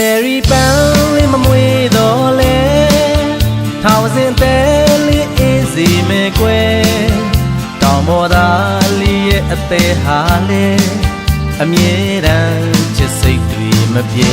cherry ပန်းလေးမမွေတော့လဲထောင်စင်တဲလေးအေးစီမဲကွယ်တောင်ပေါ်သားလေးရဲ့အသေးဟာလဲအမြဲတမ်းချစ်စိတ်တွေမပြေ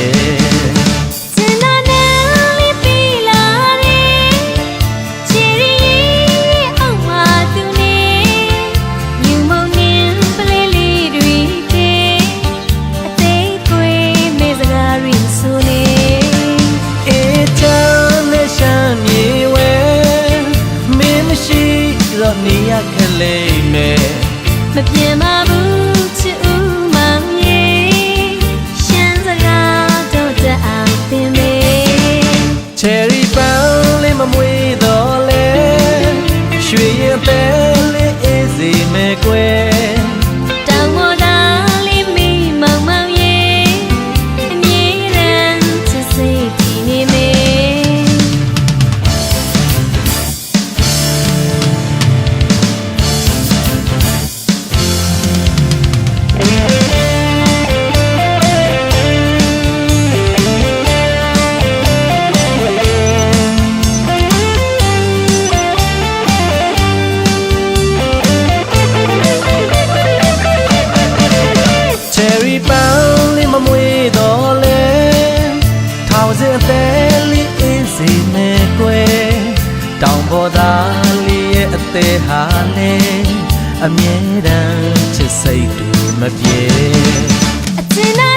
cherry pound လေးမမွေတော့လဲထောင်စင်သေးလေးအင်းစင်နဲ့ကွယ်တောင်ပေါ်သားလေးရဲ့အသေးဟာလဲအမြဲတမ်းချစ်စိတ်တူမပြေအချင်း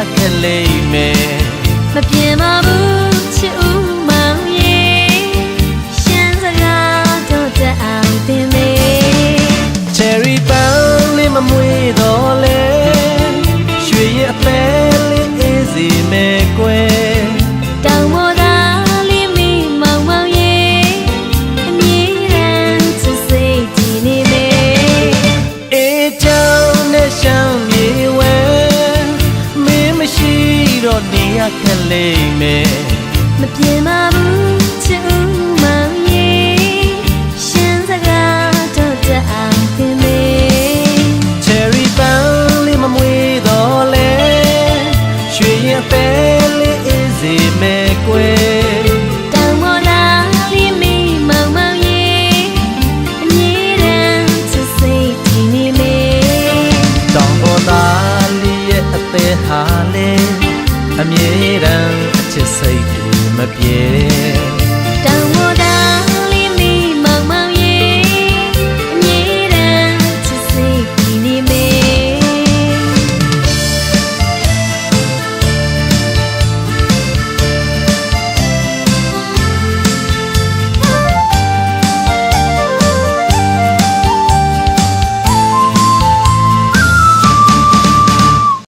aquele leio ခက်လိမ့်မယ်မပြေပါဘူးချစ်ဦးမောင်ရေရှင်စကားတော့တအောင်ခင်မေ Cherry Bell လေးမမွေတော့လဲရွှေရင်ပဲလေးအေးစေမယ်ကွယ်ဟာလေ